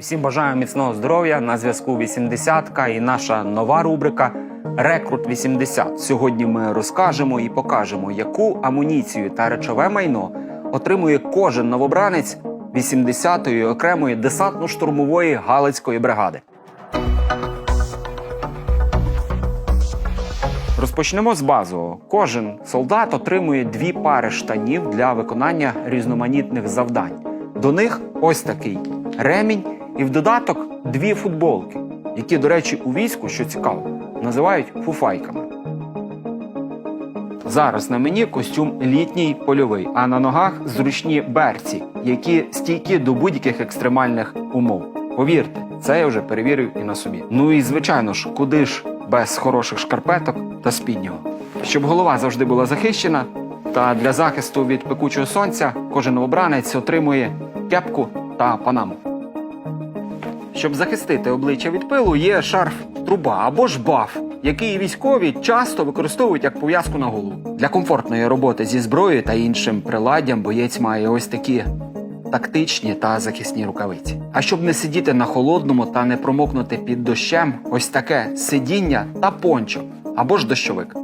Усім бажаю міцного здоров'я. На зв'язку 80-ка і наша нова рубрика Рекрут 80. Сьогодні ми розкажемо і покажемо, яку амуніцію та речове майно отримує кожен новобранець 80-ї окремої десантно-штурмової Галицької бригади. Розпочнемо з базового. Кожен солдат отримує дві пари штанів для виконання різноманітних завдань. До них ось такий ремінь і в додаток дві футболки, які, до речі, у війську, що цікаво, називають фуфайками. Зараз на мені костюм літній польовий, а на ногах зручні берці, які стійкі до будь-яких екстремальних умов. Повірте, це я вже перевірив і на собі. Ну і звичайно ж, куди ж без хороших шкарпеток та спіднього. Щоб голова завжди була захищена, та для захисту від пекучого сонця кожен обранець отримує кепку та панаму. Щоб захистити обличчя від пилу, є шарф труба або ж баф, який військові часто використовують як пов'язку на голову. Для комфортної роботи зі зброєю та іншим приладдям боєць має ось такі тактичні та захисні рукавиці. А щоб не сидіти на холодному та не промокнути під дощем, ось таке сидіння та пончо або ж дощовик.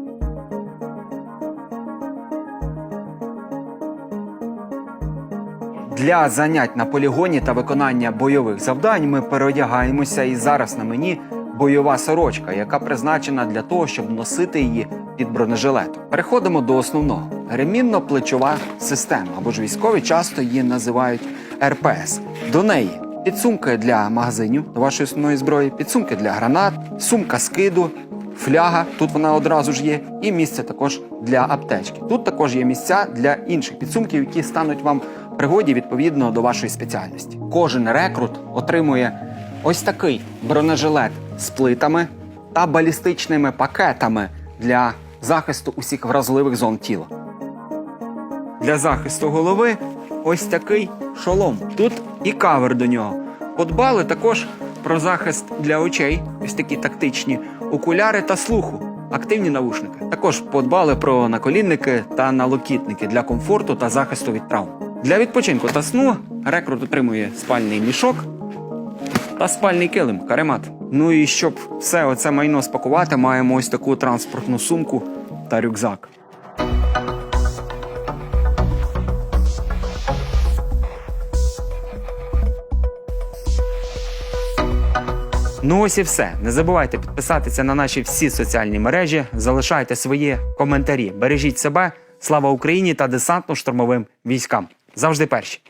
Для занять на полігоні та виконання бойових завдань ми переодягаємося і зараз на мені бойова сорочка, яка призначена для того, щоб носити її під бронежилетом. Переходимо до основного ремінно-плечова система, або ж військові часто її називають РПС. До неї підсумки для магазинів до вашої основної зброї, підсумки для гранат, сумка скиду, фляга. Тут вона одразу ж є, і місце також для аптечки. Тут також є місця для інших підсумків, які стануть вам пригоді відповідно до вашої спеціальності. Кожен рекрут отримує ось такий бронежилет з плитами та балістичними пакетами для захисту усіх вразливих зон тіла. Для захисту голови ось такий шолом. Тут і кавер до нього. Подбали також про захист для очей, ось такі тактичні окуляри та слуху, активні навушники. Також подбали про наколінники та налокітники для комфорту та захисту від травм. Для відпочинку та сну рекрут отримує спальний мішок та спальний килим, каремат. Ну і щоб все оце майно спакувати, маємо ось таку транспортну сумку та рюкзак. Ну ось і все. Не забувайте підписатися на наші всі соціальні мережі, залишайте свої коментарі. Бережіть себе, слава Україні та десантно-штурмовим військам. Завжди перші.